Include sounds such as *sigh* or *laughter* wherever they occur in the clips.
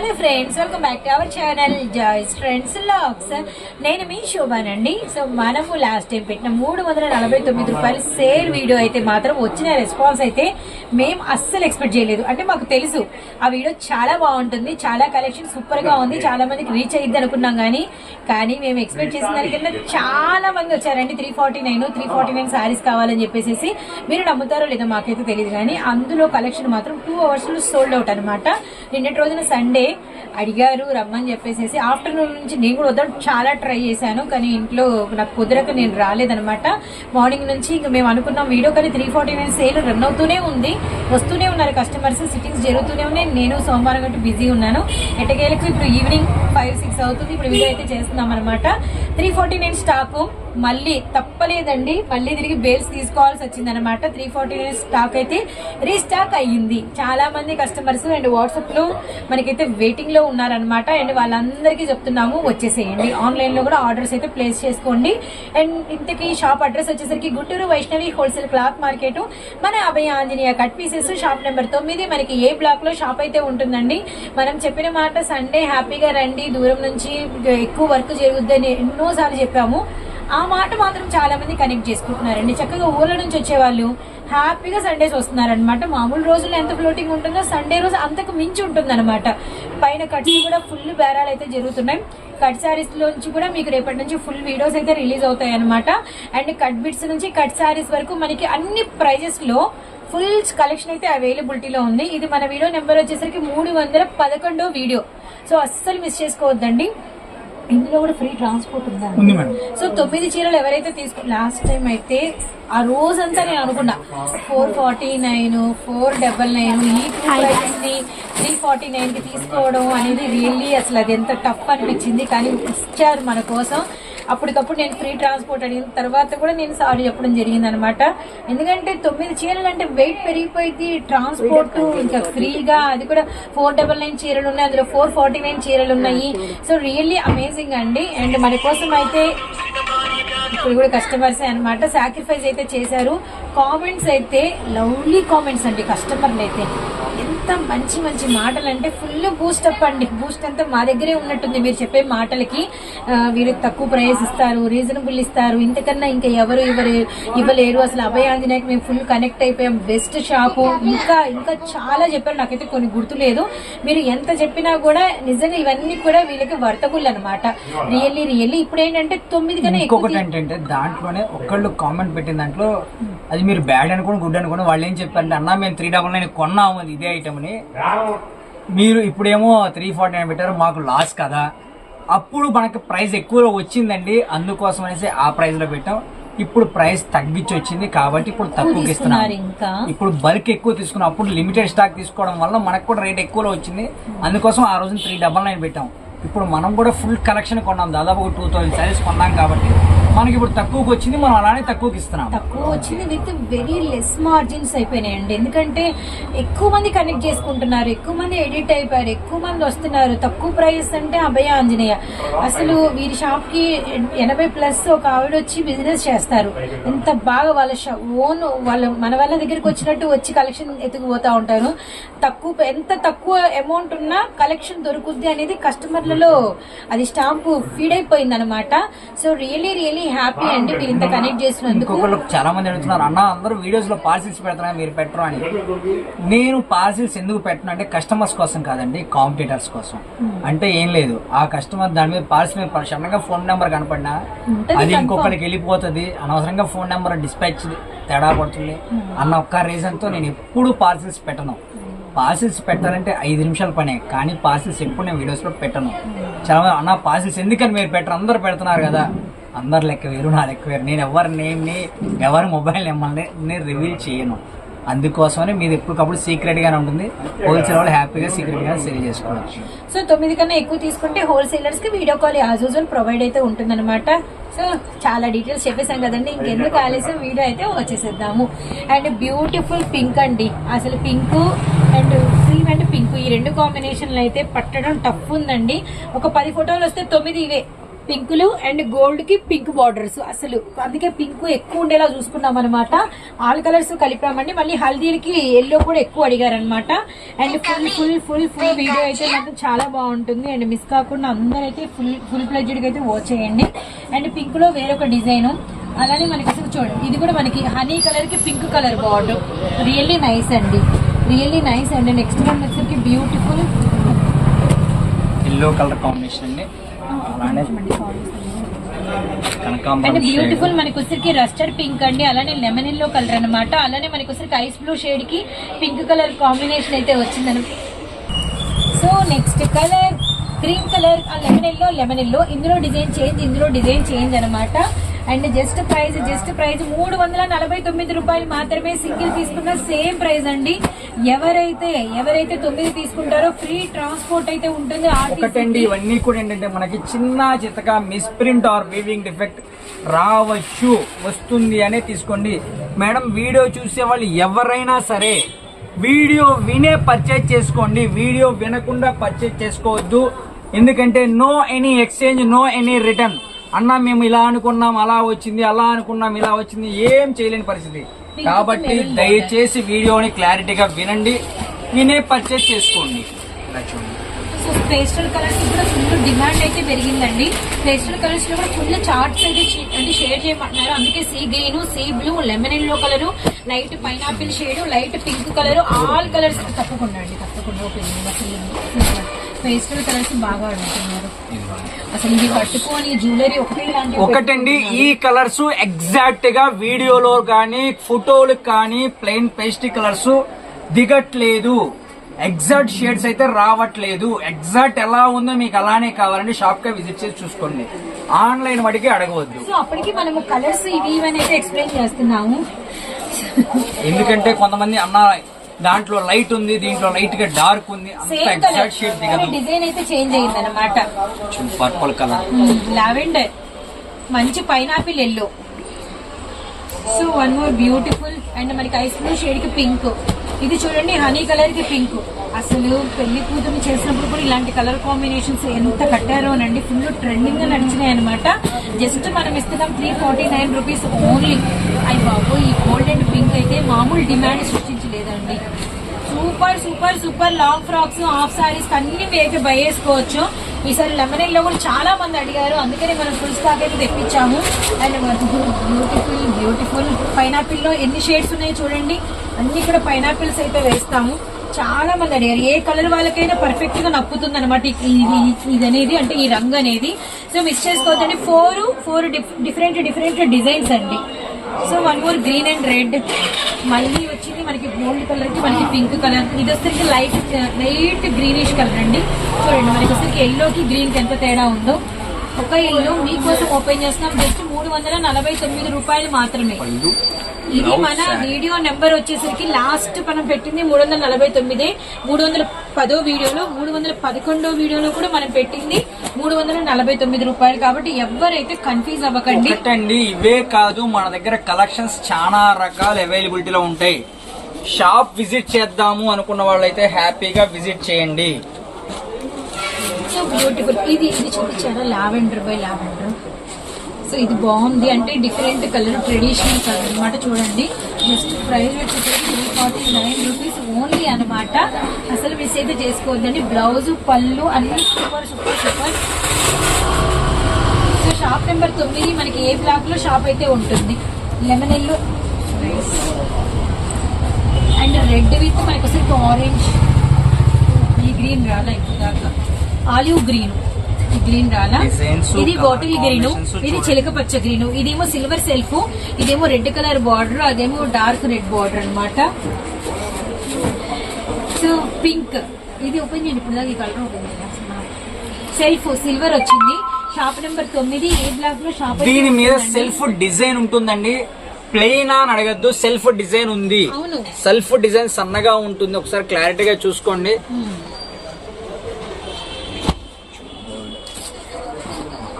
Hello friends welcome back to our channel Joy's friends locks. నేను మీ శోభానండి. So మనము లాస్ట్ టైం పెట్టిన మూడు వందల నలభై తొమ్మిది రూపాయలు సేల్ వీడియో అయితే మాత్రం వచ్చిన రెస్పాన్స్ అయితే మేము అస్సలు ఎక్స్పెక్ట్ చేయలేదు. అంటే మాకు తెలుసు ఆ వీడియో చాలా బాగుంటుంది చాలా కలెక్షన్ సూపర్గా ఉంది చాలా మందికి రీచ్ అయ్యింది అనుకున్నాం కానీ కానీ మేము ఎక్స్పెక్ట్ చేసిన దానికన్నా చాలా మంది వచ్చారండి. Three forty nine three forty nine saris కావాలని చెప్పేసి మీరు నమ్ముతారో లేదో మాకైతే తెలియదు కానీ అందులో కలెక్షన్ మాత్రం టూ అవర్స్లో సోల్డ్ అవుట్ అనమాట నిన్నటి రోజున సండే అడిగారు రమ్మని చెప్పేసి ఆఫ్టర్నూన్ నుంచి నేను కూడా వద్దాం చాలా ట్రై చేశాను కానీ ఇంట్లో నాకు కుదరక నేను రాలేదనమాట మార్నింగ్ నుంచి ఇంక మేము అనుకున్నాం వీడియో కానీ three forty nine sale run అవుతూనే ఉంది వస్తూనే ఉన్నారు కస్టమర్స్ సిట్టింగ్స్ జరుగుతూనే ఉన్నాయి. నేను సోమవారం గంట బిజీ ఉన్నాను. ఎట్టకేలకు ఇప్పుడు ఈవినింగ్ ఫైవ్ సిక్స్ అవుతుంది. ఇప్పుడు వీడియో అయితే చేస్తున్నాం అనమాట త్రీ ఫార్టీ నైన్ స్టాకు మళ్ళీ తప్పలేదండి. మళ్ళీ తిరిగి బేల్స్ తీసుకోవాల్సి వచ్చింది అనమాట త్రీ ఫార్టీ స్టాక్ అయితే రీస్టాక్ అయ్యింది. చాలా మంది కస్టమర్స్ అండ్ వాట్సాప్లో మనకైతే వెయిటింగ్లో ఉన్నారనమాట అండ్ వాళ్ళందరికీ చెప్తున్నాము వచ్చేసేయండి. ఆన్లైన్లో కూడా ఆర్డర్స్ అయితే ప్లేస్ చేసుకోండి. అండ్ ఇంతకీ షాప్ అడ్రస్ వచ్చేసరికి Guntur Vaishnavi wholesale cloth market. మన Abhaya Anjaneya cut pieces shop number తొమ్మిది. మనకి ఏ బ్లాక్లో షాప్ అయితే ఉంటుందండి? మనం చెప్పిన మాట సండే హ్యాపీగా రండి. దూరం నుంచి ఎక్కువ వర్క్ జరుగుద్దని ఎన్నోసార్లు చెప్పాము. ఆ మాట మాత్రం చాలా మంది కనెక్ట్ చేసుకుంటున్నారండి. చక్కగా ఊర్ల నుంచి వచ్చేవాళ్ళు హ్యాపీగా సండేస్ వస్తున్నారనమాట మామూలు రోజుల్లో ఎంత ఫ్లోటింగ్ ఉంటుందో సండే రోజు అంతకు మించి ఉంటుందన్నమాట. పైన కట్స్ కూడా ఫుల్ బేరాలు అయితే జరుగుతున్నాయి. కట్ సారీస్ నుంచి కూడా మీకు రేపటి నుంచి ఫుల్ వీడియోస్ అయితే రిలీజ్ అవుతాయి అనమాట అండ్ కట్ బిట్స్ నుంచి కట్ సారీస్ వరకు మనకి అన్ని ప్రైజెస్లో ఫుల్ కలెక్షన్ అయితే అవైలబిలిటీలో ఉంది. ఇది మన వీడియో నెంబర్ వచ్చేసరికి మూడు వందల పదకొండో వీడియో సో అస్సలు మిస్ చేసుకోవద్దండి. ఇందులో కూడా ఫ్రీ ట్రాన్స్పోర్ట్ ఉందా? ఉంది మేడం. సో తొమ్మిది చీరలు ఎవరైతే తీసుకు లాస్ట్ టైం అయితే ఆ రోజంతా నేను అనుకున్నా four forty nine four double nine ఈ ని త్రీ ఫార్టీ నైన్కి తీసుకోవడం అనేది రియల్లీ అసలు అది ఎంత టఫ్ అనిపించింది. కానీ ఇచ్చారు మన కోసం. అప్పటికప్పుడు నేను ఫ్రీ ట్రాన్స్పోర్ట్ అడిగిన తర్వాత కూడా నేను సారీ చెప్పడం జరిగింది అనమాట ఎందుకంటే తొమ్మిది చీరలు అంటే వెయిట్ పెరిగిపోయింది ట్రాన్స్పోర్ట్ ఇంకా ఫ్రీగా అది కూడా ఫోర్ డబల్ నైన్ చీరలు ఉన్నాయి అందులో ఫోర్ ఫార్టీ నైన్ చీరలు ఉన్నాయి సో రియల్లీ అమేజింగ్ అండి. అండ్ మన కోసం అయితే ఇప్పుడు కూడా కస్టమర్స్ అన్నమాట. సాక్రిఫైస్ అయితే చేశారు. కామెంట్స్ అయితే లవ్లీ కామెంట్స్ అండి కస్టమర్లు అయితే. ఎంత మంచి మంచి మాటలు అంటే ఫుల్ బూస్ట్ అప్ అండి. బూస్ట్ అంతా మా దగ్గరే ఉన్నట్టుంది మీరు చెప్పే మాటలకి. వీరు తక్కువ ప్రైస్ ఇస్తారు రీజనబుల్ ఇస్తారు. ఇంతకన్నా ఇంకా ఎవరు ఎవరు ఇవ్వలేరు. అసలు అభయ ఆంజనేయకి మేము ఫుల్ కనెక్ట్ అయిపోయాం. బెస్ట్ షాపు ఇంకా ఇంకా చాలా చెప్పారు. నాకైతే కొన్ని గుర్తులేదు మీరు ఎంత చెప్పినా కూడా నిజంగా ఇవన్నీ కూడా వీళ్ళకి వర్తబుల్ అనమాట రియల్లీ రియల్లీ ఇప్పుడు ఏంటంటే తొమ్మిది కన్నా ఇంకొకటి ఏంటంటే దాంట్లోనే ఒకళ్ళు కామెంట్ పెట్టిన దాంట్లో అది మీరు బ్యాడ్ అనుకోని గుడ్ అనుకోని వాళ్ళు ఏం చెప్పారంటే అన్న మేము త్రీ డబల్ నైన్ కొన్నాము అది ఇదే ఐటమ్ అని. మీరు ఇప్పుడేమో త్రీ ఫార్టీ నైన్ పెట్టారు మాకు లాస్ కదా. అప్పుడు మనకి ప్రైస్ ఎక్కువ వచ్చిందండి అందుకోసం అనేసి ఆ ప్రైస్లో పెట్టాం. ఇప్పుడు ప్రైస్ తగ్గించి వచ్చింది కాబట్టి ఇప్పుడు తక్కువకి ఇస్తున్నాం. తీసుకున్నారు ఇంకా? ఇప్పుడు బల్క్ ఎక్కువ తీసుకున్నాం. అప్పుడు లిమిటెడ్ స్టాక్ తీసుకోవడం వల్ల మనకు కూడా రేట్ ఎక్కువలో వచ్చింది. అందుకోసం ఆ రోజు త్రీ డబల్ నైన్ పెట్టాం. ఇప్పుడు మనం కూడా ఫుల్ కలెక్షన్ కొన్నాం. దాదాపు టూ థౌసండ్ సారీస్ కొన్నాం కాబట్టి. మనకి ఇప్పుడు తక్కువకి వచ్చింది మనం అలానే తక్కువకి ఇస్తున్నాం తక్కువ వచ్చింది విత్ వెరీ లెస్ మార్జిన్స్ అయిపోయినాయండి ఎందుకంటే ఎక్కువ మంది కనెక్ట్ చేసుకుంటున్నారు ఎక్కువ మంది ఎడిట్ అయిపోయారు ఎక్కువ మంది వస్తున్నారు. తక్కువ ప్రైస్ అంటే అభయ ఆంజనేయ. అసలు వీరి షాప్కి ఎనభై ప్లస్ ఒక ఆవిడ వచ్చి బిజినెస్ చేస్తారు. ఎంత బాగా వాళ్ళ ఓన్ వాళ్ళ మన వాళ్ళ దగ్గరికి వచ్చినట్టు వచ్చి కలెక్షన్ ఎత్తుకుపోతా ఉంటారు. తక్కువ ఎంత తక్కువ అమౌంట్ ఉన్నా కలెక్షన్ దొరుకుద్ది అనేది కస్టమర్లలో అది స్టాంప్ ఫీడ్ అయిపోయింది అనమాట సో రియలీ రియలీ హ్యాపీ అండి మీరు ఇంత కనెక్ట్ చేసినందుకు ఇంకొకళ్ళు చాలా మంది అడుగుతున్నారు అన్న అందరూ వీడియోస్లో పార్సిల్స్ పెడుతున్నా మీరు పెట్టరు అని. నేను పార్సిల్స్ ఎందుకు పెట్టను అంటే కస్టమర్స్ కోసం కాదండి కాంపిటేటర్స్ కోసం. అంటే ఏం లేదు ఆ కస్టమర్ దాని మీద పార్సిల్ మీద సడన్గా ఫోన్ నెంబర్ కనపడినా అది. ఇంకొకరికి వెళ్ళిపోతుంది అనవసరంగా ఫోన్ నెంబర్ డిస్పాచ్ తేడా పడుతుంది అన్న ఒక్క రీజన్తో నేను ఎప్పుడు పార్సిల్స్ పెట్టను. పార్సిల్స్ పెట్టాలంటే ఐదు నిమిషాల పనే కానీ పార్సిల్స్ ఎప్పుడు నేను వీడియోస్లో పెట్టను. చాలా మంది అన్న పార్సిల్స్ ఎందుకని మీరు పెట్టరు? అందరు పెడుతున్నారు కదా. అందరు లెక్క వేరు నా లెక్క వేరు. నేను ఎవరి నేమ్ని ఎవరి మొబైల్ నెంబర్ని నేను రివీల్ చేయను. అందుకోసమని మీది ఎప్పటికప్పుడు సీక్రెట్ గానే ఉంటుంది. హోల్సేల్ వాళ్ళు హ్యాపీగా సీక్రెట్గా సేల్ చేసుకోవచ్చు. సో తొమ్మిది కన్నా ఎక్కువ తీసుకుంటే హోల్సేలర్స్కి video call as usual provide అయితే ఉంటుందన్నమాట. సో చాలా డీటెయిల్స్ చెప్పేసాం కదండి. ఇంకెందుకు ఆలస్యం? వీడియో అయితే వచ్చేసేద్దాము అండ్ బ్యూటిఫుల్ పింక్ అండి. అసలు pink and cream and pink ఈ రెండు కాంబినేషన్లు అయితే పట్టడం టఫ్ ఉందండి. ఒక పది ఫోటోలు వస్తే తొమ్మిది ఇవే. పింకులు అండ్ గోల్డ్కి పింక్ బార్డర్స్ అసలు అందుకే పింక్ ఎక్కువ ఉండేలా చూసుకున్నాం అనమాట ఆల్ కలర్స్ కలిపామండి. మళ్ళీ హల్దీకి ఎల్లో కూడా ఎక్కువ అడిగారు అనమాట and full full full full video అయితే మాత్రం చాలా బాగుంటుంది. అండ్ మిస్ కాకుండా అందరైతే ఫుల్ ఫుల్ ప్లెడ్జ్డ్ అయితే వాచ్ చేయండి. అండ్ పింక్లో వేరొక డిజైన్ అలానే మనకి అసలు చూడండి. ఇది కూడా మనకి హనీ కలర్కి pink colour border really nice అండి. రియల్లీ నైస్ అండి నెక్స్ట్ వన్ వచ్చేసరికి బ్యూటిఫుల్ ఎల్లో కలర్ కాంబినేషన్ అండి. అండ్ బ్యూటిఫుల్ మనకి వచ్చరికి రస్టర్డ్ పింక్ అండి అలానే లెమన్ ఎల్లో కలర్ అన్నమాట. అలానే మనకి వచ్చరికి ఐస్ బ్లూ షేడ్కి పింక్ కలర్ కాంబినేషన్ అయితే వచ్చిందని. So next colour cream colour ఆ లెమన్ ఎల్లో లెమన్ ఎల్లో ఇందులో డిజైన్ చేంజ్ ఇందులో డిజైన్ చేంజ్ అన్నమాట. And just price just price మూడు వందల నలభై తొమ్మిది రూపాయలు మాత్రమే సింగిల్ తీసుకున్న సేమ్ ప్రైస్ అండి. ఎవరైతే ఎవరైతే తొమ్మిది తీసుకుంటారో ఫ్రీ ట్రాన్స్పోర్ట్ అయితే ఉంటుంది ఒకటండి ఇవన్నీ కూడా ఏంటంటే మనకి చిన్న చితక మిస్ప్రింట్ ఆర్ వీవింగ్ డిఫెక్ట్ రావచ్చు వస్తుంది అనే తీసుకోండి. మేడం వీడియో చూసే వాళ్ళు ఎవరైనా సరే వీడియో వినే పర్చేజ్ చేసుకోండి. వీడియో వినకుండా పర్చేజ్ చేసుకోవద్దు. ఎందుకంటే no any exchange no any return అన్న మేము ఇలా అనుకున్నాం అలా వచ్చింది అలా అనుకున్నాం ఇలా వచ్చింది ఏం చేయలేని పరిస్థితి. కాబట్టి దయచేసి వీడియోని క్లారిటీగా వినండి వినే పర్చేజ్ చేసుకోండి. సో పేస్టల్ కలర్స్ కూడా ఫుల్ డిమాండ్ అయితే పెరిగిందండి. పేస్టల్ కలర్స్లో కూడా ఫుల్ చార్ట్స్ అయితే అంటే షేర్ చేయమంటున్నారు. అందుకే sea green sea blue lemon yellow colour light pineapple shade light pink colour all colours తప్పకుండా అండి తప్పకుండా పేస్టల్ కలర్స్ బాగా అడుగుతున్నారు. అసలు ఇది కట్టుకొని జ్యువెలరీ ఒకటే ఒకటండి ఈ కలర్స్ ఎగ్జాక్ట్గా వీడియోలో కానీ ఫోటోలు కానీ ప్లెయిన్ పేస్టీ కలర్స్ దిగట్లేదు. ఎగ్జాక్ట్ షేడ్స్ అయితే రావట్లేదు. ఎగ్జాక్ట్ ఎలా ఉందో మీకు అలానే కావాలంటే షాప్కి విజిట్ చేసి చూసుకోండి. ఆన్లైన్ వాటికి అడగవద్దు. సో అప్పటికి మనము కలర్స్ ఇవి ఇవన్నీ అయితే ఎక్స్ప్లెయిన్ చేస్తున్నాము. ఎందుకంటే కొంతమంది అన్న దాంట్లో లైట్ ఉంది దీంట్లో లైట్గా డార్క్ ఉంది అంత సేమ్ ఎగ్జాక్ట్ షేడ్ కలర్ దిగదు. డిజైన్ అయితే చేంజ్ అయింది అనమాట పర్పుల్ కలర్ లావెండర్ మంచి pineapple yellow so one more beautiful and మనకి ఐస్ బ్లూ షేడ్కి పింక్ ఇది చూడండి హనీ కలర్కి పింక్ అసలు పెళ్ళి కూతురు చేసినప్పుడు కూడా ఇలాంటి కలర్ కాంబినేషన్స్ ఎంత కట్టారో అనండి ఫుల్ ట్రెండింగ్గా నడిచినాయి అనమాట జస్ట్ మనం ఇస్తున్నాం three forty nine rupees only అయ్యి బాబు ఈ గోల్డ్ అండ్ పింక్ అయితే మామూలు demand super super long frocks half saris అన్ని మీరు బై చేసుకోవచ్చు. ఈసారి లెమన్లో కూడా చాలా మంది అడిగారు. అందుకనే మనం ఫుల్ స్టాక్ అయితే తెప్పించాము. అండ్ బ్యూటిఫుల్ బ్యూటిఫుల్ పైనాపిల్లో ఎన్ని షేడ్స్ ఉన్నాయో చూడండి. అన్ని కూడా పైనాపిల్స్ అయితే వేస్తాము. చాలా మంది అడిగారు. ఏ కలర్ వాళ్ళకైనా పర్ఫెక్ట్గా నప్పుతుంది అనమాట ఇది అనేది అంటే ఈ రంగు అనేది. సో మిస్ చేసుకోవద్దండి. Four four different different designs అండి. So one more green and red మళ్ళీ వచ్చింది మనకి గోల్డ్ కలర్కి మనకి పింక్ కలర్ ఇది వచ్చేసరికి లైట్ లైట్ గ్రీనిష్ కలర్ అండి. చూడండి మనకి వచ్చేసరికి ఎల్లో కి గ్రీన్కి ఎంత తేడా ఉందో. ఒక ఎల్లో మీకోసం ఓపెన్ చేస్తున్నాం. జస్ట్ మూడు వందల నలభై తొమ్మిది రూపాయలు మాత్రమే. ఇది మన వీడియో నెంబర్ వచ్చేసరికి లాస్ట్ మనం పెట్టింది మూడు వందల నలభై తొమ్మిది. మూడు వందల పదో వీడియోలో మూడు వందల పదకొండో వీడియోలో కూడా మనం పెట్టింది మూడు వందల నలభై తొమ్మిది రూపాయలు. కాబట్టి ఎవరైతే కన్ఫ్యూజ్ అవ్వకండి. ఒకటండి ఇవే కాదు మన దగ్గర కలెక్షన్స్ చాలా రకాలు అవైలబిలిటీలో ఉంటాయి. షాప్ విజిట్ చేద్దాము అనుకున్న వాళ్ళైతే హ్యాపీగా విజిట్ చేయండి. సో బ్యూటిఫుల్ ఇది ఇది చూపించారా? Lavender by lavender. సో ఇది బాగుంది. అంటే డిఫరెంట్ కలర్ ట్రెడిషనల్ కలర్ అన్నమాట చూడండి. జస్ట్ ప్రైస్ వచ్చేసరికి three forty nine rupees only అనమాట అసలు మిస్ అయితే చేసుకోవద్దండి. బ్లౌజ్ పళ్ళు అన్ని super super super so shop number తొమ్మిది మనకి ఏ బ్లాక్లో షాప్ అయితే ఉంటుంది. Lemon yellow and red with మనకి వచ్చేసరికి ఆరెంజ్ ఈ గ్రీన్ రాలే ఇప్పుడు దాకా ఆలివ్ గ్రీన్ గ్రీన్ రాలా. ఇది బాటిల్ గ్రీన్ ఇది. చిలక పచ్చ గ్రీన్ ఇదేమో సిల్వర్ సెల్ఫ్ ఇదేమో రెడ్ కలర్ బార్డర్ అదేమో డార్క్ రెడ్ బార్డర్ అన్నమాట. సో పింక్ ఇది ఓపెన్ చేయండి. ఇప్పుడు దాకా ఈ కలర్ ఓపెన్ సెల్ఫ్ సిల్వర్ వచ్చింది. షాప్ నెంబర్ తొమ్మిది. ఏ బ్లాక్లో షాప్ దీని మీద. సెల్ఫ్ డిజైన్ ఉంటుందండి. ప్లెయిన్ అని అడగద్దు. సెల్ఫ్ డిజైన్ ఉంది. అవును. సెల్ఫ్ డిజైన్ సన్నగా ఉంటుంది. ఒకసారి క్లారిటీగా చూసుకోండి.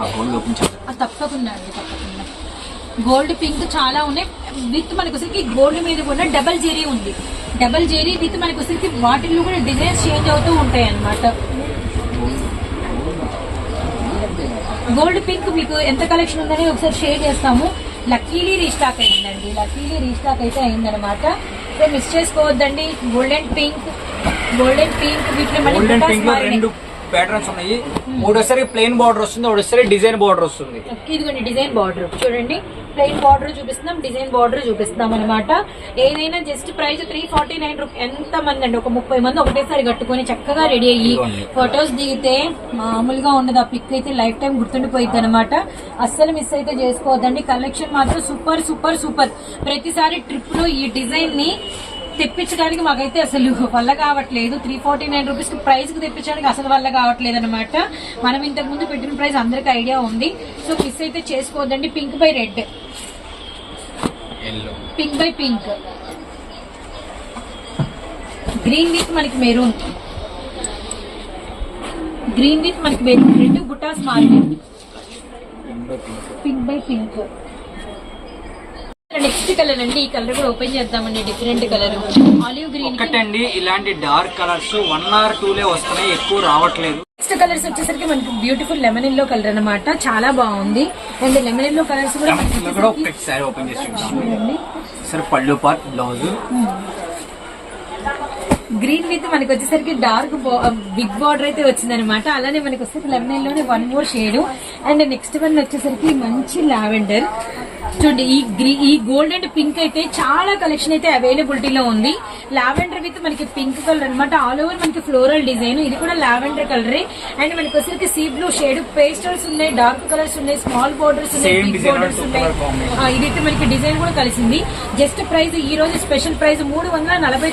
Hmm. ఆ, తప్పకుండా అండి తప్పకుండా. గోల్డ్ పింక్ చాలా ఉన్నాయి. విత్ మనకు వచ్చరికి గోల్డ్ మీద కూడా డబల్ జెరీ ఉంది. డబల్ జెరీ విత్ మనకు వచ్చరికి వాటిల్లో కూడా డిజైన్స్ చేంజ్ అవుతూ ఉంటాయి అన్నమాట. గోల్డ్ పింక్ మీకు ఎంత కలెక్షన్ ఉందని ఒకసారి షేర్ చేస్తాము. లక్కీలీ రీస్టాక్ అయిందండి. లక్కీలీ రీస్టాక్ అయితే అయిందనమాట సో మిస్ చేసుకోవద్దండి. Golden pink. గోల్డెన్ పింక్ వీటిలో మళ్ళీ. రెండు ప్యాటర్న్స్ ఉన్నాయి. ఒకటోసారి ప్లెయిన్ బార్డర్ వస్తుంది ఒకటోసారి డిజైన్ బార్డర్ వస్తుంది. ఇదిగోండి డిజైన్ బార్డర్ చూడండి ప్లెయిన్ బార్డర్ చూపిస్తున్నాం డిజైన్ బార్డర్ చూపిస్తున్నాం అనమాట ఏదైనా just price three forty nine rupee ఎంత మంది అండి? ఒక ముప్పై మంది ఒకటేసారి కట్టుకొని చక్కగా రెడీ అయ్యి. ఫొటోస్ దిగితే మామూలుగా ఉండదు ఆ పిక్ అయితే లైఫ్ టైం గుర్తుండిపోయింది అనమాట అస్సలు మిస్ అయితే చేసుకోవద్దండి. కలెక్షన్ మాత్రం సూపర్ సూపర్ సూపర్ ప్రతిసారి ట్రిప్లో ఈ డిజైన్ని తెప్పించడానికి మాకైతే అసలు వల్ల కావట్లేదు. త్రీ ఫార్టీ నైన్ రూపీస్ ప్రైస్కి తెప్పించడానికి అసలు వల్ల కావట్లేదు అనమాట మనం ఇంతకు ముందు పెట్టిన ప్రైస్ అందరికి ఐడియా ఉంది. సో మిస్ అయితే చేసుకోవద్దండి. Pink by red pink by pink green with మనకి మెరూన్ గ్రీన్ విత్ మనకి మెరూన్ రెండు బుటాస్ మారింది pink by pink next colour అండి. ఈ కలర్ కూడా ఓపెన్ చేద్దామండి. డిఫరెంట్ కలర్ ఆలివ్ గ్రీన్ ఒకటండి ఇలాంటి dark colours one or two లే వస్తున్నాయి ఎక్కువ రావట్లేదు. నెక్స్ట్ కలర్స్ వచ్చేసరికి మనకి బ్యూటిఫుల్ లెమన్ ఎల్లో కలర్ అన్నమాట. చాలా బాగుంది. అండ్ లెమన్ ఎల్లో కలర్స్ కూడా ఒకసారి ఓపెన్ చేసి చూడండి. సరే పళ్ళు పార్ట్ బ్లౌజ్ గ్రీన్ విత్ మనకి వచ్చేసరికి డార్క్ బిగ్ బార్డర్ అయితే వచ్చింది అనమాట అలానే మనకి వచ్చేసరికి లెమన్లోనే one more shade. And next one వచ్చేసరికి మంచి లావెండర్. చూడండి ఈ గ్రీ ఈ గోల్డ్ అండ్ పింక్ అయితే చాలా కలెక్షన్ అయితే అవైలబిలిటీలో ఉంది. లావెండర్ విత్ మనకి పింక్ కలర్ అన్నమాట. ఆల్ ఓవర్ మనకి ఫ్లోరల్ డిజైన్. ఇది కూడా లావెండర్ కలరే. అండ్ మనకి వచ్చేసరికి సీ బ్లూ షేడ్. పేస్టల్స్ ఉన్నాయి డార్క్ కలర్స్ ఉన్నాయి స్మాల్ బోర్డర్స్ ఉన్నాయి బిగ్ బోర్డర్స్ ఉన్నాయి. ఇదైతే మనకి డిజైన్ కూడా కలిసింది. జస్ట్ ప్రైస్ ఈ రోజు స్పెషల్ ప్రైస్ మూడు వందల నలభై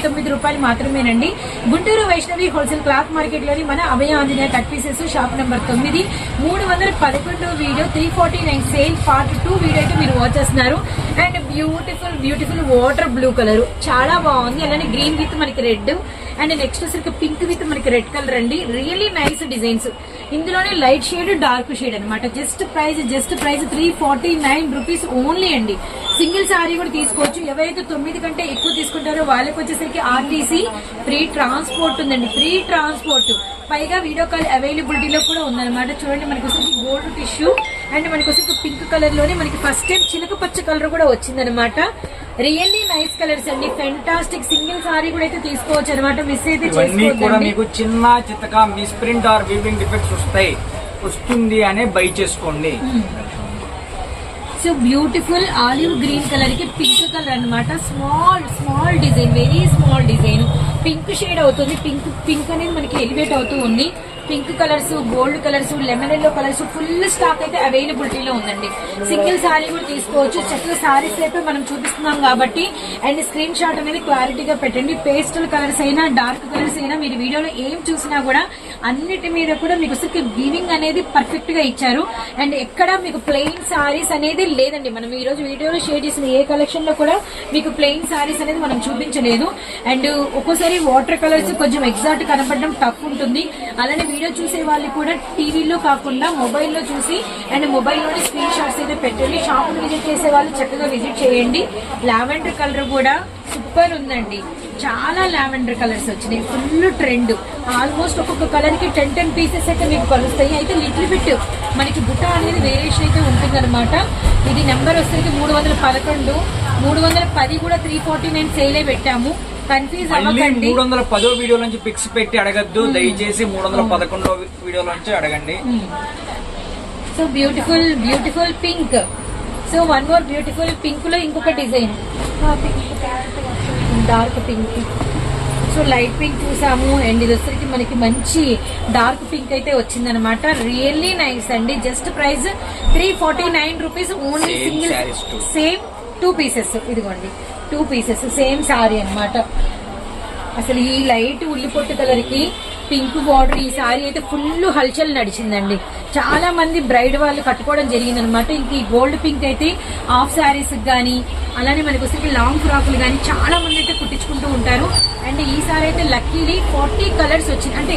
తొమ్మిది గుంటూరు వైష్ణవి హోల్సేల్ క్లాత్ మార్కెట్లోని మన Abhaya Anjaneya cut pieces shop number తొమ్మిది. మూడు వందల పదకొండు video three forty nine sale part two video అయితే మీరు వాచ్ చేస్తున్నారు. And beautiful beautiful water blue colour చాలా బాగుంది. అలానే గ్రీన్ విత్ మనకి రెడ్ అండ్ నెక్స్ట్ వచ్చరికి పింక్ విత్ మనకి రెడ్ కలర్ అండి. రియలీ నైస్ డిజైన్స్ ఇందులోనే లైట్ షేడ్ డార్క్ షేడ్ అనమాట just price just price three forty nine rupees only అండి. సింగిల్ సారీ కూడా తీసుకోవచ్చు. ఎవరైతే తొమ్మిది కంటే ఎక్కువ తీసుకుంటారో వాళ్ళకి వచ్చేసరికి ఆర్టీసీ ఫ్రీ ట్రాన్స్పోర్ట్ ఉందండి. ఫ్రీ ట్రాన్స్పోర్ట్ పైగా వీడియో కాల్ అవైలబిలిటీలో కూడా ఉందన్నమాట. చూడండి మనకి వచ్చేసి గోల్డ్ టిష్యూ అండ్ మనకి వచ్చేసి పింక్ కలర్లోనే మనకి ఫస్ట్ టైం చిలక పచ్చ కలర్ కూడా వచ్చిందనమాట రియల్లీ నైస్ కలర్స్ అండి. ఫెంటాస్టిక్ సింగిల్ సారీ కూడా అయితే తీసుకోవచ్చు అనమాట మిస్ అయితే ఇవన్నీ కూడా చేసుకోవద్దండి మీకు చిన్న చిత్తగా మిస్ప్రింట్ ఆర్ వీవింగ్ డిఫెక్ట్స్ వస్తాయి. వస్తుంది అనే బై చేసుకోండి. సో బ్యూటిఫుల్ ఆలివ్ గ్రీన్ కలర్కి పింక్ కలర్ అన్నమాట. Small small design very small design pink shade అవుతుంది. పింక్ పింక్ అనేది మనకి ఎలివేట్ అవుతూ ఉంది. Pink colours gold colours lemon yellow colours full stock అయితే అవైలబిలిటీలో ఉందండి. సింగిల్ సారీ కూడా తీసుకోవచ్చు. చక్కగా శారీస్ అయితే మనం చూపిస్తున్నాం కాబట్టి అండ్ స్క్రీన్ షాట్ అనేది క్లారిటీగా పెట్టండి. పేస్టల్ కలర్స్ అయినా డార్క్ కలర్స్ అయినా మీరు వీడియోలో ఏం చూసినా కూడా అన్నిటి మీద కూడా మీకు అసలు వీవింగ్ అనేది పర్ఫెక్ట్గా ఇచ్చారు. అండ్ ఎక్కడ మీకు ప్లెయిన్ సారీస్ అనేది లేదండి. మనం ఈ రోజు వీడియోలో షేర్ చేసిన ఏ కలెక్షన్లో కూడా మీకు ప్లెయిన్ సారీస్ అనేది మనం చూపించలేదు. అండ్ ఒక్కోసారి వాటర్ కలర్స్ కొంచెం ఎగ్జాక్ట్ కనపడడం టఫ్ ఉంటుంది. అలానే వీడియో చూసే వాళ్ళు కూడా టీవీలో కాకుండా మొబైల్లో చూసి అండ్ మొబైల్లోనే స్క్రీన్ షాట్స్ అయితే పెట్టండి. షాప్ విజిట్ చేసే వాళ్ళు చక్కగా విజిట్ చేయండి. లావెండర్ కలర్ కూడా సూపర్ ఉందండి. చాలా లావెండర్ కలర్స్ వచ్చినాయి. Full trend. ఆల్మోస్ట్ ఒక్కొక్క కలర్కి టెన్ టెన్ పీసెస్ అయితే మీకు కలుస్తాయి. అయితే లిటిల్ బిట్ మనకి బుట్ట అనేది వేరియేషన్ అయితే ఉంటుందన్నమాట. ఇది నెంబర్ వచ్చేసరికి మూడు వందల పదకొండు. మూడు వందల పది కూడా త్రీ ఫార్టీ నైన్ సేలే పెట్టాము. కన్ఫ్యూజ్ అవ్వకండి. మూడు వందల పదో వీడియో నుంచి పిక్స్ పెట్టి అడగద్దు. దయచేసి మూడు వందల పదకొండో వీడియో నుంచి అడగండి. So beautiful beautiful pink so one more beautiful పింక్లో ఇంకొక design dark pink so light pink చూసాము. అండ్ ఇది వచ్చరికి మనకి మంచి డార్క్ పింక్ అయితే వచ్చిందనమాట రియల్లీ నైస్ అండి. Just price three forty nine rupees only single. Same two pieces ఇదిగోండి. టూ పీసెస్ సేమ్ సారీ అన్నమాట. అసలు ఈ లైట్ ఉల్లి పొట్టు కలర్కి పింక్ బార్డర్ ఈ సారీ అయితే ఫుల్ హల్చల్ నడిచిందండి. చాలా మంది బ్రైడ్ వాళ్ళు కట్టుకోవడం జరిగింది అనమాట ఇంక ఈ గోల్డ్ పింక్ అయితే హాఫ్ శారీస్ కానీ అలానే మనకు వచ్చేసి లాంగ్ ఫ్రాకులు కానీ చాలా మంది అయితే కుట్టించుకుంటూ ఉంటారు. అండ్ ఈ సారీ అయితే లక్కీలీ ఫార్టీ కలర్స్ వచ్చింది అంటే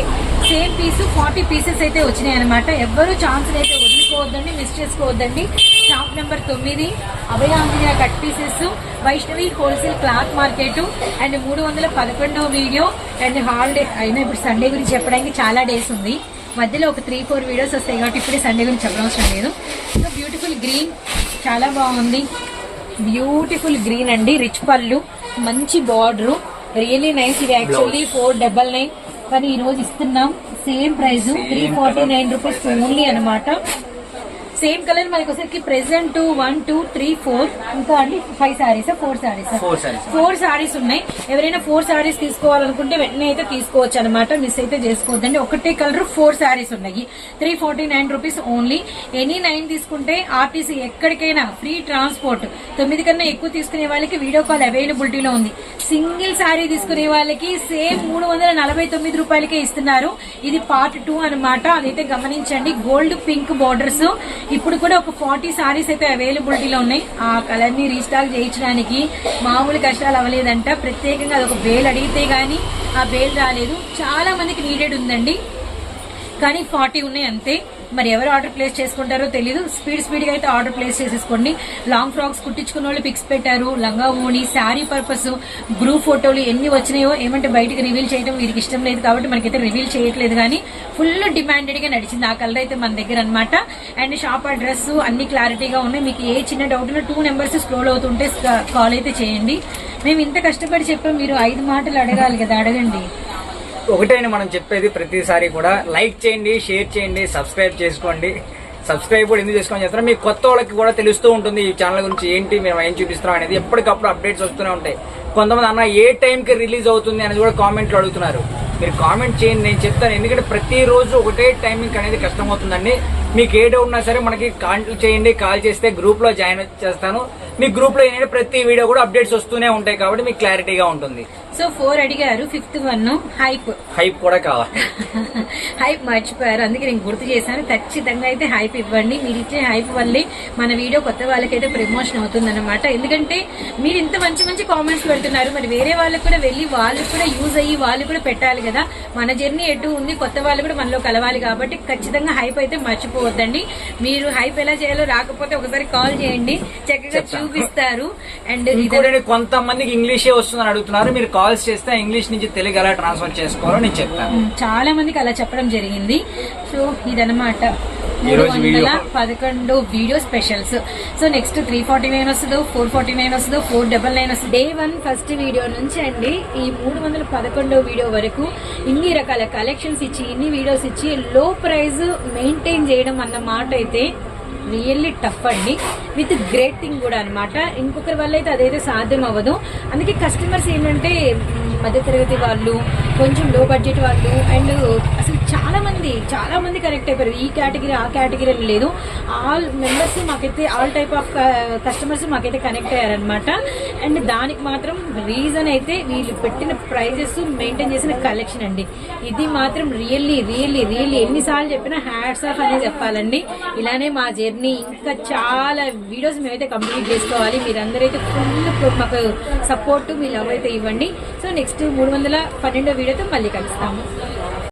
సేమ్ పీస్ ఫార్టీ పీసెస్ అయితే వచ్చినాయి అనమాట ఎవ్వరూ ఛాన్స్ అయితే వదులుకోవద్దండి మిస్ చేసుకోవద్దండి. షాప్ నెంబర్ తొమ్మిది Abhaya Anjaneya cut pieces Vaishnavi wholesale cloth market and మూడు వందల పదకొండవ వీడియో అండ్ హాలిడే అయినా ఇప్పుడు సండే గురించి చెప్పడానికి చాలా డేస్ ఉంది. మధ్యలో ఒక త్రీ ఫోర్ వీడియోస్ వస్తాయి కాబట్టి ఇప్పుడే సండే గురించి చెప్పనవసరం లేదు. సో బ్యూటిఫుల్ గ్రీన్ చాలా బాగుంది. బ్యూటిఫుల్ గ్రీన్ అండి రిచ్ పళ్ళు మంచి బార్డర్ రియలీ నైస్ ఇది యాక్చువల్లీ ఫోర్ డబల్ నైన్ కానీ ఈ రోజు ఇస్తున్నాం same price three forty nine rupees only అనమాట సేమ్ కలర్ మనకి వచ్చేసరికి present one two three four ఇంకా అండి five saris four saris. Four saris. ఉన్నాయి. ఎవరైనా ఫోర్ సారీస్ తీసుకోవాలనుకుంటే వెంటనే అయితే తీసుకోవచ్చు అనమాట మిస్ అయితే చేసుకోవద్దండి. ఒకటే కలర్ ఫోర్ సారీస్ ఉన్నాయి. Three forty nine rupees only. Any nine తీసుకుంటే ఆర్టీసీ ఎక్కడికైనా ఫ్రీ ట్రాన్స్పోర్ట్. తొమ్మిది కన్నా ఎక్కువ తీసుకునే వాళ్ళకి వీడియో కాల్ అవైలబిలిటీలో ఉంది. సింగిల్ సారీ తీసుకునే వాళ్ళకి సేమ్ మూడు వందల నలభై తొమ్మిది రూపాయలకే ఇస్తున్నారు. ఇది పార్ట్ టూ అనమాట అదైతే గమనించండి. Gold pink borders. ఇప్పుడు కూడా ఒక ఫార్టీ సారీస్ అయితే అవైలబిలిటీలో ఉన్నాయి. ఆ కలర్ని రీస్టాల్ రీస్టాక్ చేయించడానికి మామూలు కష్టాలు అవ్వలేదంట. ప్రత్యేకంగా అది ఒక బేల్ అడిగితే కానీ ఆ బేల్ రాలేదు. చాలా మందికి నీడెడ్ ఉందండి. కానీ ఫార్టీ ఉన్నాయి అంతే. మరి ఎవరు ఆర్డర్ ప్లేస్ చేసుకుంటారో తెలియదు స్పీడ్ స్పీడ్గా అయితే ఆర్డర్ ప్లేస్ చేసేసుకోండి. లాంగ్ ఫ్రాక్స్ కుట్టించుకున్న వాళ్ళు పిక్స్ పెట్టారు లంగా ఓణి శారీ పర్పస్ గ్రూప్ ఫోటోలు ఎన్ని వచ్చినాయో ఏమంటే బయటకు రివీల్ చేయడం వీరికి ఇష్టం లేదు కాబట్టి మనకైతే రివీల్ చేయట్లేదు కానీ ఫుల్ డిమాండెడ్గా నడిచింది ఆ కలర్ అయితే మన దగ్గర అన్నమాట. అండ్ షాప్ అడ్రస్ అన్ని క్లారిటీగా ఉన్నాయి. మీకు ఏ చిన్న డౌట్ ఉన్నా టూ నెంబర్స్ స్క్రోల్ అవుతుంటే కాల్ అయితే చేయండి. మేము ఇంత కష్టపడి చెప్పాం మీరు ఐదు మాటలు అడగాలి కదా అడగండి. ఒకటైన మనం చెప్పేది ప్రతిసారి కూడా లైక్ చేయండి షేర్ చేయండి సబ్స్క్రైబ్ చేసుకోండి. సబ్స్క్రైబ్ కూడా ఎందుకు చేసుకోమని చేస్తారో మీ కొత్త వాళ్ళకి కూడా తెలుస్తూ ఉంటుంది ఈ ఛానల్ గురించి ఏంటి మేము ఏం చూపిస్తున్నాం అనేది. ఎప్పటికప్పుడు అప్డేట్స్ వస్తూనే ఉంటాయి. కొంతమంది అన్న ఏ టైంకి రిలీజ్ అవుతుంది అనేది కూడా కామెంట్లు అడుగుతున్నారు. మీరు కామెంట్ చేయండి నేను చెప్తాను. ఎందుకంటే ప్రతిరోజు ఒకటే టైమింగ్ అనేది కష్టమవుతుందండి మీకు ఏ డౌట్ ఉన్నా సరే మనకి కాల్ చేయండి. కాల్ చేస్తే గ్రూప్లో జాయిన్ చేస్తాను. మీ గ్రూప్లో ఏంటంటే ప్రతి వీడియో కూడా అప్డేట్స్ వస్తూనే ఉంటాయి కాబట్టి మీకు క్లారిటీగా ఉంటుంది. సో ఫోర్ అడిగారు ఫిఫ్త్ వన్ హైప్. హైప్ కూడా కావాలి. *laughs* హైప్ మర్చిపోయారు అందుకే నేను గుర్తు చేశాను. ఖచ్చితంగా అయితే హైప్ ఇవ్వండి. మీరు ఇచ్చే హైప్ వల్లే మన వీడియో కొత్త వాళ్ళకైతే ప్రమోషన్ అవుతుంది ఎందుకంటే మీరు ఇంత మంచి మంచి కామెంట్స్ పెడుతున్నారు. మరి వేరే వాళ్ళకి కూడా వెళ్ళి వాళ్ళు కూడా యూజ్ అయ్యి వాళ్ళు కూడా పెట్టాలి కదా. మన జర్నీ ఎటు ఉంది కొత్త వాళ్ళు కూడా మనలో కలవాలి కాబట్టి ఖచ్చితంగా హైప్ అయితే మర్చిపోవద్దండి. మీరు హైప్ ఎలా చేయాలో రాకపోతే ఒకసారి కాల్ చేయండి. చక్కగా చూపిస్తారు. అండ్ ఇంకోటి కొంతమందికి ఇంగ్లీషే వస్తుందని అడుగుతున్నారు. మీరు కాల్స్ చేస్తే ఇంగ్లీష్ నుంచి తెలుగు ఎలా ట్రాన్స్ఫర్ చేసుకోవాలో నేను చెప్తాను. చాలా మందికి అలా చెప్పడం జరిగింది. సో ఇదనమాట ఈ మూడు రోజు వీడియో. వందల పదకొండు video specials. So next three forty nine వస్తుందో ఫోర్ ఫార్టీ నైన్ వస్తుందో ఫోర్ డబల్ నైన్ వస్తుంది. డే వన్ ఫస్ట్ వీడియో నుంచి అండి. ఈ మూడు వందల పదకొండో వీడియో వరకు ఇన్ని రకాల కలెక్షన్స్ ఇచ్చి ఇన్ని వీడియోస్ ఇచ్చి లో ప్రైస్ మెయింటైన్ చేయడం అన్న మాట అయితే రియల్లీ టఫ్ అండి. విత్ గ్రేట్ థింగ్ కూడా అనమాట ఇంకొకరి వల్ల అయితే అదైతే సాధ్యం అవ్వదు అందుకే కస్టమర్స్ ఏంటంటే మధ్యతరగతి వాళ్ళు కొంచెం లో బడ్జెట్ వాళ్ళు అండ్ అసలు చాలా మంది చాలా మంది కనెక్ట్ అయిపోయారు. ఈ కేటగిరీ ఆ కేటగిరీ అని లేదు. ఆల్ మెంబర్స్ మాకైతే ఆల్ టైప్ ఆఫ్ కస్టమర్స్ మాకైతే కనెక్ట్ అయ్యారనమాట అండ్ దానికి మాత్రం రీజన్ అయితే వీళ్ళు పెట్టిన ప్రైజెస్ మెయింటైన్ చేసిన కలెక్షన్ అండి. ఇది మాత్రం రియల్లీ రియల్లీ రియల్లీ ఎన్నిసార్లు చెప్పినా హ్యాట్స్ ఆఫ్ అనేది చెప్పాలండి. ఇలానే మా జర్నీ ఇంకా చాలా వీడియోస్ మేమైతే కంప్లీట్ చేసుకోవాలి. మీరందరైతే ఫుల్ మాకు సపోర్ట్ మీ లవ్ అయితే ఇవ్వండి. సో నెక్స్ట్ మూడు వందల పన్నెండో వీడియోతో మళ్ళీ కలుస్తాము.